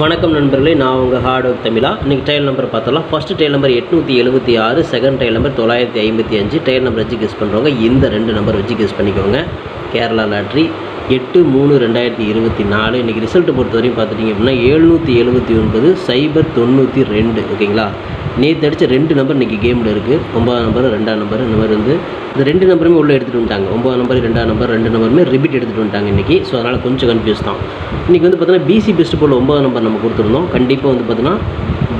வணக்கம் நண்பர்களே நான் உங்கள் ஹார்ட் ஒர்க் தமிழா. இன்றைக்கி டைல் நம்பர் பார்த்தலாம் ஃபஸ்ட்டு டைல் நம்பர் எட்நூற்றி எழுபத்தி ஆறு செகண்ட் டைல் நம்பர் தொள்ளாயிரத்தி ஐம்பத்தி அஞ்சு. டைல் நம்பர் வச்சு கெஸ் பண்ணுறவங்க இந்த ரெண்டு நம்பர் வச்சு கெஸ் பண்ணிக்கோங்க. கேரளா லாட்ரி. எட்டு மூணு ரெண்டாயிரத்தி இருபத்தி நாலு. இன்றைக்கி ரிசல்ட் பொறுத்த வரையும் பார்த்துட்டிங்க அப்படின்னா எழுநூற்றி எழுபத்தி ஒன்பது சைபர் தொண்ணூற்றி ரெண்டு. ஓகேங்களா? நேற்று அடித்த ரெண்டு நம்பர் இன்றைக்கி கேமில் இருக்குது ஒன்பதாம் நம்பர் ரெண்டாம் நம்பர் இந்த மாதிரி வந்து இந்த ரெண்டு நம்பருமே உள்ளே எடுத்துகிட்டு வந்துட்டாங்க. ஒம்பதாம் நம்பர் ரெண்டாம் நம்பர் ரெண்டு நம்பருமே ரிப்பீட் எடுத்துகிட்டு வந்துட்டாங்க இன்றைக்கி ஸோ அதனால் கொஞ்சம் கன்ஃபியூஸ் தான். இன்றைக்கி வந்து பார்த்தீங்கன்னா பிசி பெஸ்ட் போல் ஒம்பதாம் நம்பர் நம்ம கொடுத்துருந்தோம். கண்டிப்பாக வந்து பார்த்தீங்கன்னா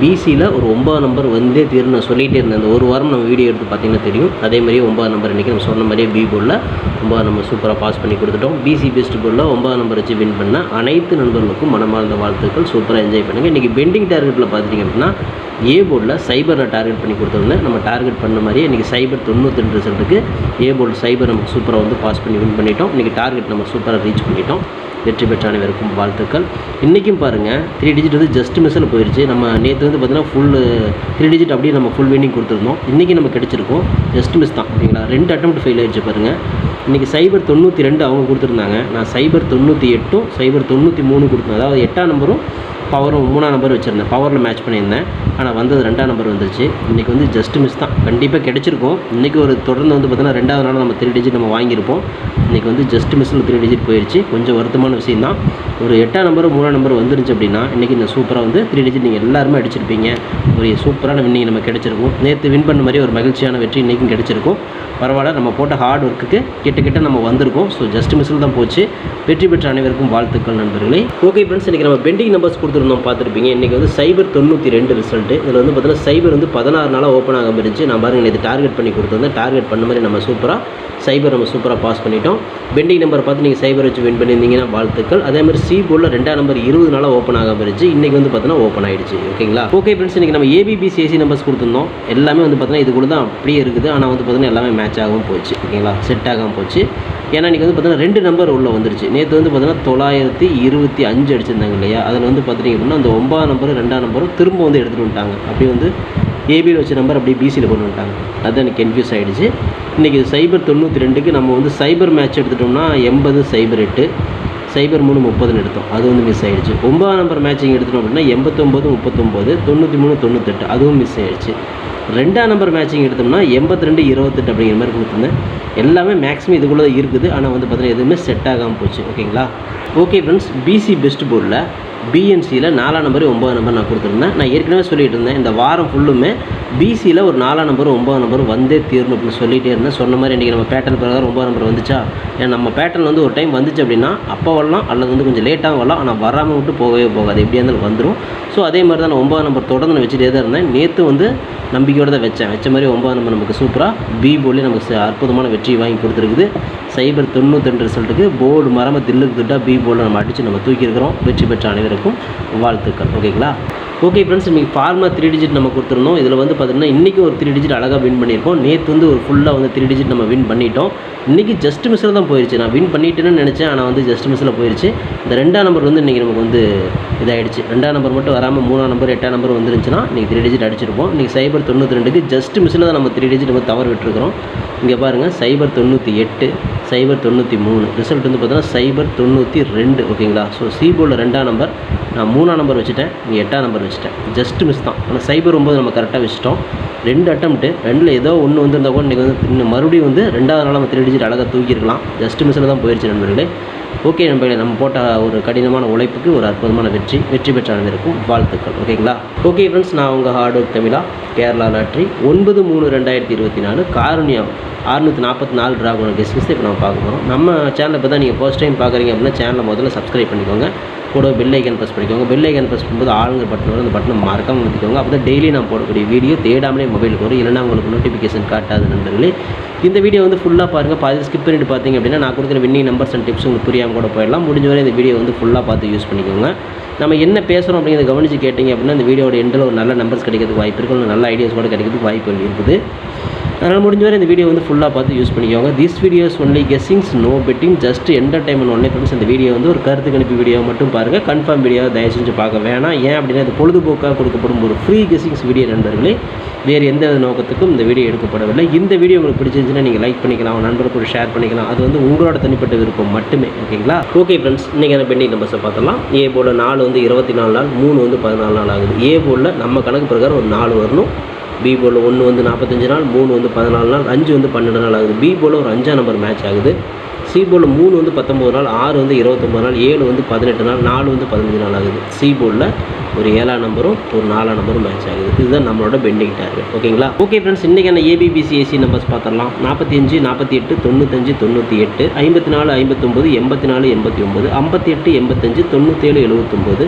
பிசியில் ஒரு ஒம்பது நம்பர் வந்தே தீர்னு நான் சொல்லிகிட்டே இருந்தேன். அந்த ஒரு வாரம் நம்ம வீடியோ எடுத்து பார்த்தீங்கன்னா தெரியும். அதே மாதிரியே ஒம்பது நம்பர் இன்றைக்கி நம்ம சொன்ன மாதிரியே பி போர்டில் ஒம்பது நம்பர் சூப்பராக பாஸ் பண்ணி கொடுத்துட்டோம். பிசி பெஸ்ட் போர்டில் ஒம்பது நம்பர் வச்சு வின் பண்ண அனைத்து நண்பர்களுக்கும் மனமார்ந்த வாழ்த்துக்கள். சூப்பராக என்ஜாய் பண்ணுங்கள் இன்றைக்கி பெண்டிங் டார்கெட்டில் பார்த்துட்டிங்க அப்படின்னா ஏ போர்டில் சைபரில் டார்கெட் பண்ணி கொடுத்துருந்தேன் நம்ம டார்கெட் பண்ண மாதிரியே இன்றைக்கி சைபர் தொண்ணூற்றி ரெண்டு ரிசல்ட்டுக்கு ஏ போர்டு சைபர் நமக்கு சூப்பராக வந்து பாஸ் பண்ணி வின் பண்ணிட்டோம். இன்றைக்கி டார்கெட் நம்ம சூப்பராக ரீச் பண்ணிட்டோம். வெற்றி பெற்ற அனைவருக்கும் வாழ்த்துக்கள். இன்றைக்கும் பாருங்கள் த்ரீ டிஜிட் வந்து ஜஸ்ட் மிஸ்ஸில் போயிடுச்சு நம்ம நேற்று வந்து பார்த்தீங்கன்னா ஃபுல் த்ரீ டிஜிட் அப்படியே நம்ம ஃபுல் வின்னிங் கொடுத்துருந்தோம். இன்றைக்கி நம்ம கிடச்சிருக்கோம். ஜஸ்ட் மிஸ் தான் ஓகேங்களா? ரெண்டு அட்டம் ஃபெயில் ஆயிடுச்சு பாருங்கள் இன்றைக்கி சைபர் தொண்ணூற்றி ரெண்டு அவங்க கொடுத்துருந்தாங்க. நான் சைபர் தொண்ணூற்றி எட்டும் சைபர் தொண்ணூற்றி மூணு கொடுத்தேன். அதாவது எட்டாம் நம்பரும் பவரும் மூணாம் நம்பர் வச்சுருந்தேன். பவரில் மேட்ச் பண்ணியிருந்தேன். ஆனால் வந்தது ரெண்டாம் நம்பர் வந்துருச்சு. இன்றைக்கி வந்து ஜஸ்ட் மிஸ் தான். கண்டிப்பாக கிடச்சிருக்கும். இன்றைக்கி ஒரு தொடர்ந்து வந்து பார்த்தீங்கன்னா ரெண்டாவது நாள் நம்ம த்ரீ டிஜிட் நம்ம வாங்கியிருப்போம். இன்றைக்கி வந்து ஜஸ்ட் மிஸ்ஸில் த்ரீ டிஜிட் போயிடுச்சு கொஞ்சம் வருத்தமான விஷயம் தான். ஒரு எட்டாம் நம்பர் மூணாம் நம்பர் வந்துருச்சு அப்படின்னா இன்றைக்கி இந்த சூப்பராக வந்து த்ரீ டிஜிட் நீங்கள் எல்லாருமே அடிச்சிருப்பீங்க. ஒரு சூப்பரான வின்னிங் நம்ம கிடச்சிருக்கும். நேற்று வின் பண்ண மாதிரி ஒரு மகிழ்ச்சியான வெற்றி இன்றைக்கும் கிடச்சிருக்கும். பரவாயில்ல நம்ம போட்ட ஹார்ட் ஒர்க்குக்கு கிட்ட கிட்ட நம்ம வந்திருக்கோம். ஸோ ஜஸ்ட் மிஸ்ஸில் தான் போச்சு. வெற்றி பெற்ற அனைவருக்கும் வாழ்த்துக்கள் நண்பர்களே. ஓகே ஃப்ரெண்ட்ஸ் இன்றைக்கி நம்ம பெண்டிங் நம்பர்ஸ் கொடுத்துருந்தோம் பார்த்துருப்பீங்க. இன்றைக்கி வந்து சைபர் தொண்ணூற்றி ரெண்டு ரிசல்ட்டு இதில் வந்து பார்த்தீங்கன்னா சைபர் வந்து பதினாறு நாளாக ஓப்பன் ஆகாம இருந்துச்சு. நான் பாருங்கள் இது டார்கெட் பண்ணி கொடுத்துருந்தேன். டார்கெட் பண்ண மாதிரி நம்ம சூப்பராக சைபர் நம்ம சூப்பராக பாஸ் பண்ணிட்டோம். பெண்டிங் நம்பர் பார்த்து நீங்கள் சைபர் வச்சு வின் பண்ணியிருந்தீங்கன்னா வாழ்த்துக்கள். அதே மாதிரி சி போர்டில் ரெண்டாம் நம்பர் இருபது நாளாக ஓப்பன் ஆகாம இருந்துச்சு. இன்றைக்கி வந்து பார்த்தீங்கன்னா ஓப்பன் ஆயிடுச்சு. ஓகேங்களா? ஓகே ஃப்ரெண்ட்ஸ் இன்றைக்கி நம்ம ஏபிபி நம்பர்ஸ் கொடுத்துருந்தோம். எல்லாமே வந்து பார்த்தீங்கன்னா இது கூட தான் அப்படியே இருக்குது. ஆனால் வந்து பார்த்தீங்கன்னா எல்லாமே மேட்ச் ஆகாமல் போச்சு. ஓகேங்களா? செட் ஆகாமல் போச்சு. ஏன்னா இன்றைக்கி வந்து பார்த்தீங்கன்னா ரெண்டு நம்பர் உள்ளே வந்துருச்சு. நேற்று வந்து பார்த்தீங்கன்னா தொள்ளாயிரத்தி இருபத்தி அஞ்சு அடிச்சிருந்தாங்க இல்லையா? அதில் வந்து பார்த்துட்டிங்க அப்படின்னா அந்த ஒன்பதாம் நம்பரும் ரெண்டாம் நம்பரும் திரும்ப வந்து எடுத்துகிட்டு வந்துட்டாங்க. அப்படி வந்து ஏபியில் வச்ச நம்பர் அப்படியே பிசியில் கொண்டு வந்துட்டாங்க. அது எனக்கு கன்ஃபியூஸ் ஆகிடுச்சு இன்றைக்கி சைபர் தொண்ணூற்றி ரெண்டுக்கு நம்ம வந்து சைபர் மேட்ச் எடுத்துட்டோம்னா எண்பது சைபர் எட்டு சைபர் மூணு முப்பதுன்னு எடுத்தோம். அது வந்து மிஸ் ஆகிடுச்சு ஒம்பதாம் நம்பர் மேட்சிங் எடுத்துட்டோம் அப்படின்னா எண்பத்தொம்போது முப்பத்தொம்போது தொண்ணூற்றி மூணு தொண்ணூத்தெட்டு. அதுவும் மிஸ் ஆகிடுச்சு ரெண்டாம் நம்பர் மேட்சிங் எடுத்தோம்னா எண்பத்தி ரெண்டு இருபத்தெட்டு அப்படிங்கிற மாதிரி கொடுத்துருந்தேன். எல்லாமே மேக்ஸிமம் இதுக்குள்ளே இருக்குது. ஆனால் வந்து பார்த்தீங்கன்னா எதுவுமே செட் ஆகாமல் போச்சு. ஓகேங்களா ஓகே ஃப்ரெண்ட்ஸ் பிசி பெஸ்ட் போர்டில் பிஎன்சியில் நாலாம் நம்பர் ஒம்பது நம்பர் நான் கொடுத்துருந்தேன். நான் ஏற்கனவே சொல்லிட்டு இருந்தேன் இந்த வாரம் ஃபுல்லுமே பிசியில் ஒரு நாலாம் நம்பர் ஒம்பது நம்பர் வந்தே தீரணும் அப்படின்னு சொல்லிகிட்டே இருந்தேன். சொன்ன மாதிரி இன்றைக்கி நம்ம பேட்டர்ன் பிரகாரம் ஒம்பது நம்பர் வந்துச்சா? ஏன்னா நம்ம பேட்டர்ன் வந்து ஒரு டைம் வந்துச்சு அப்படின்னா அப்போ வரலாம் அல்லது வந்து கொஞ்சம் லேட்டாக வரலாம் ஆனால் வராமல் விட்டு போகவே போகாது. எப்படியா இருந்தாலும் வந்துடும் ஸோ அதே மாதிரி தான் நான் ஒம்பது நம்பர் தொடர்ந்து நான் வச்சுட்டே தான் இருந்தேன். நேற்று வந்து நம்பிக்கையோடு தான் வச்சேன். வச்ச மாதிரி ஒம்பது நம்பர் நமக்கு சூப்பராக பி போர்டில் நமக்கு அற்புதமான வெற்றி வாங்கி கொடுத்துருக்குது. சைபர் தொண்ணூத்தெண்டு ரிசல்ட்டுக்கு போர்டு மரம தில்லுக்கு திட்டா பி போர்டில் நம்ம அடித்து நம்ம தூக்கியிருக்கிறோம். வெற்றி பெற்ற அனைவருக்கும் வாழ்த்துக்கள். ஓகேங்களா ஓகே ஃப்ரெண்ட்ஸ் இன்றைக்கி ஃபார்மா த்ரீ டிஜிட் நம்ம கொடுத்துருந்தோம். இதில் வந்து பார்த்திங்கன்னா இன்றைக்கி ஒரு த்ரீ டிஜிட் அழகாக வின் பண்ணியிருக்கோம். நேற்று வந்து ஒரு ஃபுல்லாக வந்து த்ரீ டிஜிட் நம்ம வின் பண்ணிட்டோம். இன்றைக்கி ஜஸ்ட் மிஸ்ஸில் தான் போயிடுச்சு நான் வின் பண்ணிட்டேன்னு நினச்சேன் ஆனால் வந்து ஜஸ்ட் மிஸ்ஸில் போயிடுச்சு இந்த ரெண்டாம் நம்பர் வந்து இன்றைக்கி நமக்கு வந்து இதாகிடுச்சு ரெண்டாம் நம்பர் மட்டும் வராமல் மூணாம் நம்பர் எட்டாம் நம்பர் வந்துருந்துச்சுன்னா இன்றைக்கி த்ரீ டிஜிட் அடிச்சிருப்போம். இன்றைக்கி சைபர் தொண்ணூற்றி ரெண்டுக்கு ஜஸ்ட் மிஸ்ஸில் தான் நம்ம த்ரீ டிஜிட் நம்ம தவறு விட்டுருக்கிறோம். இங்கே பாருங்கள் சைபர் தொண்ணூற்றி எட்டு சைபர் தொண்ணூற்றி மூணு. ரிசல்ட் வந்து பார்த்தீங்கன்னா சைபர் தொண்ணூற்றி ரெண்டு ஓகேங்களா ஸோ சி போர்டில் ரெண்டாம் நம்பர் நான் மூணாம் நம்பர் வச்சுட்டேன். இங்கே எட்டாம் நம்பர் வச்சிட்டேன் ஜஸ்ட் மிஸ் தான். ஆனால் சைபர் ஒம்பது நம்ம கரெக்டாக வச்சுட்டோம் ரெண்டு அட்டம்ப்ட்டு ரெண்டில் ஏதோ ஒன்று வந்திருந்தா கூட இன்றைக்கி வந்து இன்னும் மறுபடியும் வந்து ரெண்டாவது நாள் நம்ம த்ரீ டிஜிட் அழகாக தூக்கியிருக்கலாம். ஜஸ்ட் மிஸ்ஸில் தான் போயிடுச்சு நண்பர்களே. ஓகே நண்பர்களே நம்ம போட்ட ஒரு கடினமான உழைப்புக்கு ஒரு அற்புதமான வெற்றி வெற்றி பெற்ற அனைவருக்கும் வாழ்த்துக்கள் ஓகேங்களா? ஓகே ஃப்ரெண்ட்ஸ் நான் உங்கள் ஹார்ட் ஒர்க் தமிழா கேரளா லாட்ரி ஒன்பது மூணு ரெண்டாயிரத்தி இருபத்தி நாலு காரணியம் அறுநூற்றி நாற்பத்தி நாலு ட்ராகோட கெஸ்ட் இப்போ நம்ம பார்க்க போகிறோம் நம்ம சேனலை இப்போ தான் நீங்கள் ஃபர்ஸ்ட் டைம் பார்க்குறீங்க அப்படின்னா சேனலை முதல்ல சப்ஸ்கிரைப் பண்ணிக்கோங்க. கூட பெல் ஐக்கன் ப்ரெஸ் பண்ணிக்கோங்க. பெல் ஐக்கன் ப்ரெஸ் பண்ணும்போது ஆளுங்க பட்டன் வரும். அந்த பட்டனை மறக்காமல் வந்துக்கோங்க அப்போ தான் டெய்லி நான் போடக்கூடிய வீடியோ தேடாமலே மொபைலுக்கு வரும். இல்லைன்னா உங்களுக்கு நோட்டிஃபிகேஷன் காட்டாது நண்பர்களே. இந்த வீடியோ வந்து ஃபுல்லாக பாருங்கள் பாதி ஸ்கிப் பண்ணிட்டு பார்த்தீங்க அப்படின்னா நான் கொடுக்குற வின்னிங் நம்பர்ஸ் அண்ட் டிப்ஸ் உங்களுக்கு புரியாமல் கூட போயிடலாம். முடிஞ்ச வரை இந்த வீடியோ வந்து ஃபுல்லாக பார்த்து யூஸ் பண்ணிக்கோங்க. நம்ம என்ன பேசுகிறோம் அப்படிங்கிறத கவனித்து கேட்டிங்க அப்படின்னா இந்த வீடியோட எண்டில் ஒரு நல்ல நம்பர்ஸ் கிடைக்கிறதுக்கு வாய்ப்பு இருக்குது நல்ல ஐடியாஸ் கூட கிடைக்கிறதுக்கு வாய்ப்பு இருக்குது. அதனால் முடிஞ்ச வரை இந்த வீடியோ வந்து ஃபுல்லாக பார்த்து யூஸ் பண்ணிக்கோங்க. This videos only guessings no betting just entertainment only friends இந்த வீடியோ வந்து ஒரு கருத்து கணிப்பு வீடியோ மட்டும் பாருங்கள் கன்ஃபார்ம் வீடியோ தயவு செஞ்சு பார்க்க வேணாம். ஏன் அப்படின்னா இது பொழுதுபோக்காக கொடுக்கப்படும் ஒரு ஃப்ரீ கெஸ்ஸிங்ஸ் வீடியோ நண்பர்களே. வேறு எந்த நோக்கத்துக்கும் இந்த வீடியோ எடுக்கப்படவில்லை. இந்த வீடியோ உங்களுக்கு பிடிச்சிருந்துச்சுன்னா நீங்கள் லைக் பண்ணிக்கலாம். உங்கள் நண்பர்கள் கூட ஷேர் பண்ணிக்கலாம். அது வந்து உங்களோட தனிப்பட்ட விருப்பம் மட்டுமே. ஓகேங்களா ஓகே ஃப்ரெண்ட்ஸ் இன்றைக்கி அந்த பெண்டிங் நம்பர்ஸை பார்த்தலாம் ஏ போல் நாலு வந்து இருபத்தி நாலு நாள் மூணு வந்து பதினாலு நாள் ஆகுது. ஏ போல் நம்ம கணக்கு பிரகாரம் ஒரு நாலு வரணும். பி போர்டில் ஒன்று வந்து நாற்பத்தஞ்சு நாள் மூணு வந்து பதினாலு நாள் அஞ்சு வந்து பன்னெண்டு நாள் ஆகுது. பி போர்டில் ஒரு அஞ்சாம் நம்பர் மேட்ச் ஆகுது. சி போர்டில் மூணு வந்து பத்தொம்பது நாள் ஆறு வந்து இருபத்தொம்பது நாள் ஏழு வந்து பதினெட்டு நாள் நாலு வந்து பதினஞ்சு நாள் ஆகுது. சி போர்டில் ஒரு ஏழாம் நம்பரும் ஒரு நாலாம் நம்பரும் மேட்ச் ஆகுது. இதுதான் நம்மளோட பெண்டிங் டார்கெட் ஓகேங்களா ஓகே ஃப்ரெண்ட்ஸ் இன்றைக்கான ஏபிபிசி ஏசி நம்பர்ஸ் பார்த்துடலாம் நாற்பத்தி அஞ்சு நாற்பத்தி எட்டு தொண்ணூத்தஞ்சு தொண்ணூற்றி எட்டு ஐம்பத்தி நாலு ஐம்பத்தொம்பது எண்பத்தி நாலு எண்பத்தி ஒம்பது ஐம்பத்தி எட்டு எண்பத்தஞ்சு தொண்ணூற்றேழு எழுபத்தொம்போது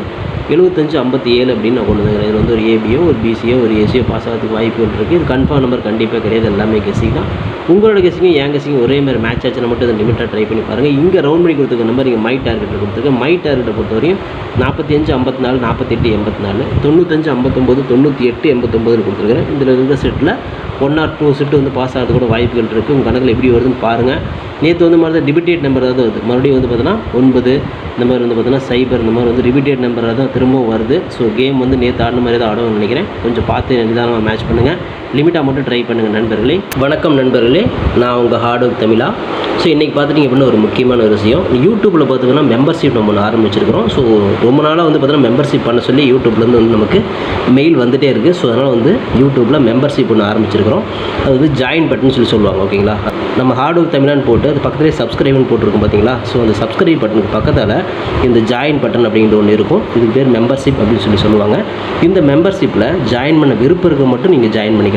எழுபத்தஞ்சு ஐம்பத்தி ஏழு அப்படின்னு நான் கொண்டு வந்துக்கிறேன். இது வந்து ஒரு ஏபியோ ஒரு பிசியோ ஒரு ஏசியோ பாஸ் ஆகிறதுக்கு வாய்ப்புகள் இருக்குது இது கன்ஃபார்ம் நம்பர் கண்டிப்பாக கிடையாது. எல்லாமே கெஸிங் தான். உங்களோட கெஸிங்கும் என் கெஸிங்கும் ஒரே மாதிரி மேட்ச் ஆச்சுன்னா மட்டும் இதை லிமிட்டாக ட்ரை பண்ணி பாருங்கள் இங்கே ரவுண்ட் பண்ணி கொடுத்துருக்க நம்பர் இங்கே மை டார்கெட்டில் கொடுத்துருக்கு. மை டார்கெட்டை பொறுத்தவரையும் நாற்பத்தி அஞ்சு ஐம்பத்தி நாலு நாற்பத்தெட்டு எண்பத்தி நாலு தொண்ணூத்தஞ்சு ஐம்பத்தொம்போது தொண்ணூற்றி எட்டு எண்பத்தொம்போதுன்னு கொடுத்துருக்குறேன். இதில் இருந்த settle one or two set வந்து பாஸ் ஆகிறது கூட வாய்ப்புகள் இருக்குது உங்கள் கணக்கில் எப்படி வருதுன்னு பாருங்கள் நேற்று வந்து மாதிரி டிபிட்டேட் நம்பர் தான் வருது. மறுபடியும் வந்து பார்த்தீங்கன்னா ஒன்பது இந்த மாதிரி வந்து பார்த்தீங்கன்னா சைபர் இந்த மாதிரி வந்து ரிபிட்டேட் நம்பராக தான் திரும்பவும் வருது. ஸோ கேம் வந்து நேற்று ஆடின மாதிரி தான் ஆடும்னு நினைக்கிறேன். கொஞ்சம் பார்த்து நிதானமாக மேட்ச் பண்ணுங்கள் லிமிட்டாக மட்டும் ட்ரை பண்ணுங்கள் நண்பர்களே. வணக்கம் நண்பர்களே. நான் உங்கள் ஹார்ட் ஒர்க் தமிழா. ஸோ இன்றைக்கி பார்த்துட்டிங்க அப்படின்னா ஒரு முக்கியமான ஒரு விஷயம். யூடியூப்பில் பார்த்தீங்கன்னா மெம்பர்ஷிப் நம்ம ஒன்று ஆரம்பிச்சிருக்கிறோம். ஸோ ரொம்ப நாளாக வந்து பார்த்தீங்கன்னா மெம்பர்ஷிப் பண்ண சொல்லி யூடியூப்லேருந்து வந்து நமக்கு மெயில் வந்துகிட்டே இருக்குது ஸோ அதனால் வந்து யூடியூப்பில் மெம்பர்ஷிப் ஒன்று ஆரம்பிச்சிருக்கிறோம். அது வந்து ஜாயின் பட்டன் சொல்லி சொல்லுவாங்க ஓகேங்களா நம்ம ஹார்ட் ஒர்க் தமிழான்னு போட்டு அது பக்கத்துலேயே சப்ஸ்கிரைப்னு போட்டிருக்கோம் பார்த்தீங்களா? ஸோ அந்த சப்ஸ்கிரைப் பட்டனுக்கு பக்கத்தில் இந்த ஜாயின் பட்டன் அப்படிங்கிற ஒன்று இருக்கும். இதுக்கு பேர் மெம்பர்ஷிப் அப்படின்னு சொல்லி சொல்லுவாங்க. இந்த மெம்பர்ஷிப்பில் ஜாயின் பண்ண விருப்பம் இருக்க மட்டும் நீங்கள் ஜாயின் பண்ணிக்கலாம்.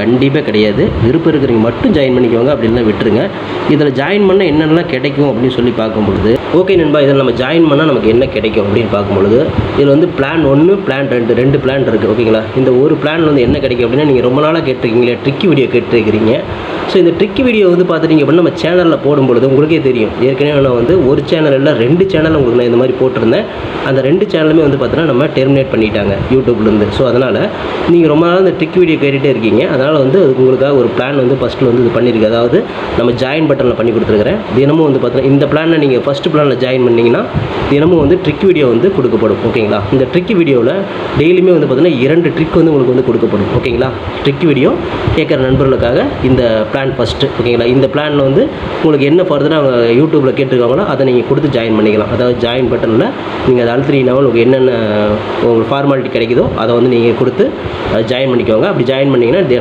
கண்டிப்பாக கிடையாது. விருப்பம் இருக்கிறவங்க மட்டும் ஜாயின் பண்ணிக்கோங்க அப்படின்னா விட்டுருங்க. இதில் ஜாயின் பண்ண என்னென்னலாம் கிடைக்கும் அப்படின்னு சொல்லி பார்க்கும்பொழுது ஓகே நண்பா இதில் நம்ம ஜாயின் பண்ணால் நமக்கு என்ன கிடைக்கும் அப்படின்னு பார்க்கும்பொழுது இதில் வந்து பிளான் ஒன்று பிளான் ரெண்டு ரெண்டு பிளான் இருக்குது ஓகேங்களா இந்த ஒரு பிளான் வந்து என்ன கிடைக்கும் அப்படின்னா நீங்கள் ரொம்ப நாளாக கேட்டிருக்கீங்களே ட்ரிக்கி வீடியோ கேட்டிருக்கிறீங்க. ஸோ இந்த ட்ரிக்கி வீடியோ வந்து பார்த்துட்டீங்க அப்படின்னா நம்ம சேனலில் போடும்பொழுது உங்களுக்கே தெரியும். ஏற்கனவே நான் வந்து ஒரு சேனல் இல்லை ரெண்டு சேனல் உங்களுக்கு நான் இந்த மாதிரி போட்டிருந்தேன். அந்த ரெண்டு சேனலுமே வந்து பார்த்தீங்கன்னா நம்ம டெர்மினேட் பண்ணிட்டாங்க யூடியூப்லேருந்து ஸோ அதனால் நீங்கள் ரொம்ப நாள் இந்த ட்ரிக் வீடியோ கேட்டுகிட்டே இருக்கீங்க. அதனால் வந்து அதுக்கு உங்களுக்காக ஒரு பிளான் வந்து ஃபஸ்ட்டில் வந்து இது பண்ணியிருக்கு அதாவது நம்ம ஜாயின் பட்டனில் பண்ணி கொடுத்துருக்குறேன். தினமும் வந்து பார்த்தீங்கன்னா இந்த பிளானை நீங்கள் ஃபஸ்ட்டு பிளானில் ஜாயின் பண்ணிங்கன்னா தினமும் வந்து ட்ரிக் வீடியோ வந்து கொடுக்கப்படும். ஓகேங்களா இந்த ட்ரிக் வீடியோவில் டெய்லியுமே வந்து பார்த்திங்கன்னா இரண்டு ட்ரிக் வந்து உங்களுக்கு வந்து கொடுக்கப்படும். ஓகேங்களா ட்ரிக் வீடியோ கேட்குற நண்பர்களுக்காக இந்த பிளான் ஃபஸ்ட்டு ஓகேங்களா இந்த பிளானில் வந்து உங்களுக்கு என்ன ஃபர்தராக அவங்க யூடியூப்பில் கேட்டிருக்காங்களோ அதை நீங்கள் கொடுத்து ஜாயின் பண்ணிக்கலாம். அதாவது ஜாயின் பட்டனில் நீங்கள் அதை அழுத்தினீங்கன்னா உங்களுக்கு என்னென்ன உங்களுக்கு ஃபார்மாலிட்டி கிடைக்குதோ அதை வந்து நீங்கள் கொடுத்து ஜாயின் பண்ணிக்கோங்க. அப்படி ஜாயின் பண்ணிங்கன்னா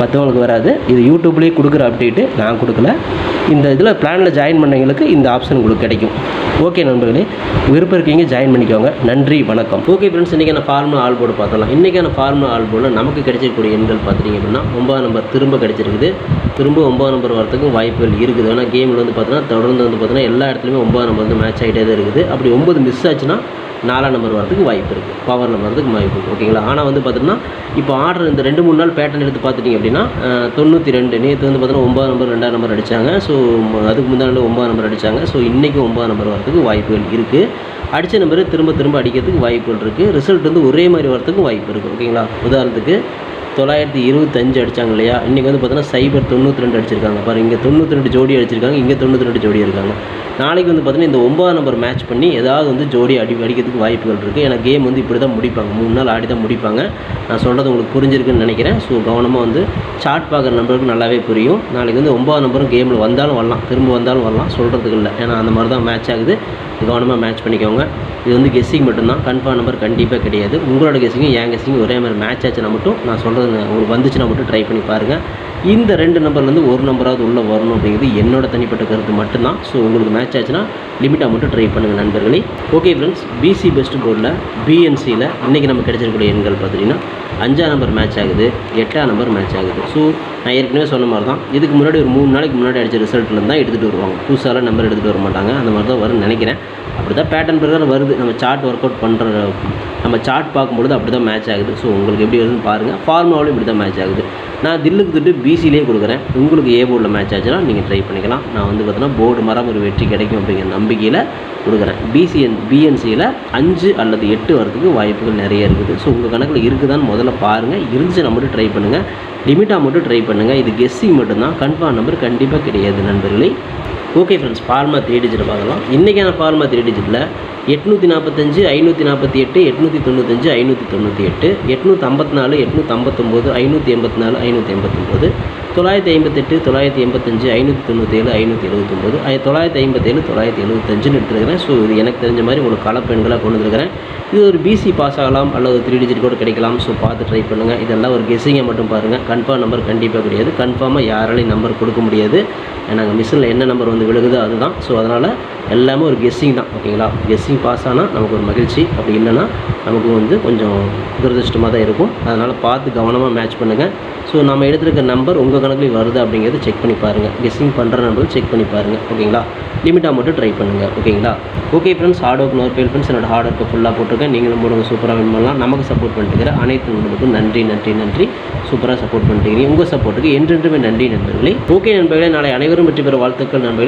மற்றவங்களுக்கு வராது. இது யூடியூப்லேயே கொடுக்குற அப்டேட்டு நான் கொடுக்கல. இந்த இதில் பிளானில் ஜாயின் பண்ணவங்களுக்கு இந்த ஆப்ஷன் உங்களுக்கு கிடைக்கும். ஓகே நண்பர்களே விருப்பம் இருக்கீங்க ஜாயின் பண்ணிக்கோங்க. நன்றி வணக்கம். ஓகே ஃப்ரெண்ட்ஸ் இன்றைக்கான ஃபார்முலா ஆல் போர்டு பார்த்தலாம் இன்றைக்கான ஃபார்முலா ஆல் போர்டில் நமக்கு கிடைச்சிருக்கக்கூடிய எண்கள் பார்த்துட்டிங்க அப்படின்னா ஒம்பது நம்பர் திரும்ப கிடைச்சிருக்குது. திரும்ப ஒம்பது நம்பர் வரத்துக்கும் வாய்ப்புகள் இருக்குது. ஆனால் கேமில் வந்து பார்த்தீங்கன்னா தொடர்ந்து வந்து பார்த்தீங்கன்னா எல்லா இடத்துலையுமே ஒம்பது நம்பர் வந்து மேட்ச் ஆகிட்டே தான் இருக்குது. அப்படி ஒம்பது மிஸ் ஆச்சுன்னா நாலாம் நம்பர் வரதுக்கு வாய்ப்பு இருக்குது பவர் நம்பர் வரதுக்கு வாய்ப்பு இருக்குது ஓகேங்களா ஆனால் வந்து பார்த்தோம்னா இப்போ ஆர்டர் இந்த ரெண்டு மூணு நாள் பேட்டர்ன் எடுத்து பார்த்துட்டிங்க அப்படின்னா தொண்ணூற்றி ரெண்டு நேற்று வந்து பார்த்தோன்னா ஒன்பதாம் நம்பர் ரெண்டாம் நம்பர் அடித்தாங்க ஸோ அதுக்கு முந்தாண்டு ஒம்பது நம்பர் அடித்தாங்க ஸோ இன்றைக்கும் ஒம்பது நம்பர் வரதுக்கு வாய்ப்புகள் இருக்குது அடித்த நம்பர் திரும்ப திரும்ப அடிக்கிறதுக்கு வாய்ப்புகள் இருக்குது ரிசல்ட் வந்து ஒரே மாதிரி வரதுக்கும் வாய்ப்பு இருக்குது ஓகேங்களா உதாரணத்துக்கு தொள்ளாயிரத்தி இருபத்தஞ்சு அடிச்சாங்க இல்லையா? இன்றைக்கி வந்து பார்த்தீங்கன்னா சைபர் தொண்ணூற்றி ரெண்டு அடிச்சிருக்காங்க. பாருங்க இங்கே தொண்ணூற்றி ரெண்டு ஜோடி அடிச்சிருக்காங்க இங்கே தொண்ணூற்றி ரெண்டு ஜோடி இருக்காங்க. நாளைக்கு வந்து பார்த்தீங்கன்னா இந்த ஒன்பதாம் நம்பர் மேட்ச் பண்ணி ஏதாவது வந்து ஜோடி அடி அடிக்கிறதுக்கு வாய்ப்புகள் இருக்குது ஏன்னா கேம் வந்து இப்படி தான் முடிப்பாங்க. மூணு நாள் ஆடி தான் முடிப்பாங்க. நான் சொல்கிறது உங்களுக்கு புரிஞ்சிருக்குன்னு நினைக்கிறேன். ஸோ கவனமாக வந்து சார்ட் பார்க்குற நம்பருக்கு நல்லாவே புரியும். நாளைக்கு வந்து ஒன்பதாம் நம்பரும் கேமில் வந்தாலும் வரலாம். திரும்ப வந்தாலும் வரலாம். சொல்கிறதுக்கு இல்லை. ஏன்னா அந்த மாதிரி தான் மேட்ச் ஆகுது கவனமாக மேட்ச் பண்ணிக்கோங்க. இது வந்து கெஸ்ஸிங் மட்டும்தான். கன்ஃபார்ம் நம்பர் கண்டிப்பாக கிடையாது. உங்களோட கெஸ்ஸிங்கும் என் கெஸ்ஸிங்கும் ஒரே மாதிரி மேட்ச் ஆச்சுன்னா மட்டும் நான் சொல்கிறது உங்களுக்கு வந்துச்சுன்னா மட்டும் ட்ரை பண்ணி பாருங்கள் இந்த ரெண்டு நம்பர்லேருந்து ஒரு நம்பராவது உள்ளே வரணும் அப்படிங்கிறது என்னோட தனிப்பட்ட கருத்து மட்டும்தான். ஸோ உங்களுக்கு மேட்ச் ஆச்சுன்னா லிமிட்டாக மட்டும் ட்ரை பண்ணுங்கள் நண்பர்களே. ஓகே ஃப்ரெண்ட்ஸ் பிசி பெஸ்ட் போர்டில் பிஎன்சியில் இன்றைக்கி நம்ம கிடைச்சிருக்கக்கூடிய எண்கள் பார்த்தீங்கன்னா அஞ்சாம் நம்பர் மேட்ச் ஆகுது எட்டாம் நம்பர் மேட்ச் ஆகுது. ஸோ நான் ஏற்கனவே சொன்ன மாதிரி தான் இதுக்கு முன்னாடி ஒரு மூணு நாளைக்கு முன்னாடி அடித்த ரிசல்ட்லேருந்து தான் எடுத்துகிட்டு வருவாங்க. புதுசாலாம் நம்பர் எடுத்துகிட்டு வர மாட்டாங்க. அந்த மாதிரி தான் வரும்னு நினைக்கிறேன். அப்படி தான் பேட்டர்ன் பிரகாரம் வருது. நம்ம சார்ட் ஒர்க் அவுட் பண்ணுற நம்ம சார்ட் பார்க்கும்பொழுது அப்படி தான் மேட்ச் ஆகுது. ஸோ உங்களுக்கு எப்படி வருதுன்னு பாருங்கள் ஃபார்முலாவிலும் இப்படி தான் மேட்ச் ஆகுது. நான் தில்லுக்கு திட்டு பிசிலே கொடுக்குறேன். உங்களுக்கு ஏ போர்டில் மேட்ச் ஆச்சுன்னா நீங்கள் ட்ரை பண்ணிக்கலாம். நான் வந்து பார்த்தீங்கன்னா போர்டு மரம் ஒரு வெற்றி கிடைக்கும் அப்படிங்கிற நம்பிக்கையில் கொடுக்குறேன். பிசிஎன் பிஎன்சியில் அஞ்சு அல்லது எட்டு வரதுக்கு வாய்ப்புகள் நிறைய இருக்குது. ஸோ உங்கள் கணக்கில் இருக்குதான்னு முதல்ல பாருங்கள் இருந்துச்சுன்னா மட்டும் ட்ரை பண்ணுங்கள் லிமிட்டாக மட்டும் ட்ரை பண்ணுங்கள் இது கெஸ்ஸிங் மட்டும்தான். கன்ஃபார்ம் நம்பர் கண்டிப்பாக கிடையாது நண்பர்களே. Okay friends formula three digit பார்க்கலாம். இன்றைக்கான ஃபார்மா த்ரீ டிஜிட்டில் எட்நூற்றி நாற்பத்தஞ்சு ஐநூற்றி நாற்பத்தி எட்டு எட்நூற்றி தொண்ணூத்தஞ்சு ஐநூற்றி தொண்ணூற்றி எட்டு எட்நூற்றி ஐம்பத்தி நாலு எட்நூற்றி ஐம்பத்தொம்போது ஐநூற்றி எண்பத்தி நாலு ஐநூற்றி எண்பத்தொம்போது தொள்ளாயிரத்தி ஐம்பத்தெட்டு தொள்ளாயிரத்தி எண்பத்தஞ்சு ஐநூற்றி தொண்ணூற்றேழு ஐநூற்றி எழுபத்தொம்போது ஐ- தொள்ளாயிரத்தி ஐம்பத்தேழு தொள்ளாயிரத்தி எழுபத்தஞ்சுன்னு எடுத்துருக்கிறேன். ஸோ இது எனக்கு தெரிஞ்ச மாதிரி உங்களுக்கு கலப்பெண்களாக கொண்டு வந்துருக்கிறேன். இது ஒரு பிசி பாஸ் ஆகலாம் அல்லது த்ரீ டிஜிட் கூட கிடைக்கலாம். ஸோ பார்த்து ட்ரை பண்ணுங்கள் இதெல்லாம் ஒரு கெஸ்ஸிங்கை மட்டும் பாருங்கள் கன்ஃபார்ம் நம்பர் கண்டிப்பாக கிடையாது. கன்ஃபார்மாக யாராலையும் நம்பர் கொடுக்க முடியாது. நாங்கள் மிஷினில் என்ன நம்பர் வந்து விழுகுதோ அதுதான். ஸோ அதனால் எல்லாமே ஒரு கெஸ்ஸிங் தான் ஓகேங்களா கெஸ்ஸிங் பாஸ் ஆனால் நமக்கு ஒரு மகிழ்ச்சி. அப்படி இல்லைன்னா நமக்கு வந்து கொஞ்சம் துரதிருஷ்டமாக தான் இருக்கும். அதனால் பார்த்து கவனமாக மேட்ச் பண்ணுங்கள் ஸோ நம்ம எடுத்துருக்க நம்பர் உங்கள் கணக்குலேயும் வருது அப்படிங்கிறத செக் பண்ணி பாருங்கள் கெஸ்ஸிங் பண்ணுற நம்பர் செக் பண்ணி பாருங்கள் ஓகேங்களா லிமிட்டாக மட்டும் ட்ரை பண்ணுங்கள் ஓகேங்களா okay friends hard work nor fail friends என்னோட ஹார்ட் ஒர்க்கை ஃபுல்லாக போட்டிருக்கேன். நீங்களும் போடுங்க சூப்பராக வின் பண்ணலாம். நமக்கு சப்போர்ட் பண்ணிட்டுக்கிற அனைத்து நண்பர்களுக்கும் நன்றி நன்றி நன்றி. சூப்பராக சப்போர்ட் பண்ணிட்டுக்கிறீங்க உங்கள் சப்போர்ட்டுக்கு என்றென்றுமே நன்றி நண்பர்களே. ஓகே நண்பர்களே நாளை அனைவரும் வெற்றி பெற வாழ்த்துக்கள் நண்பர்களே.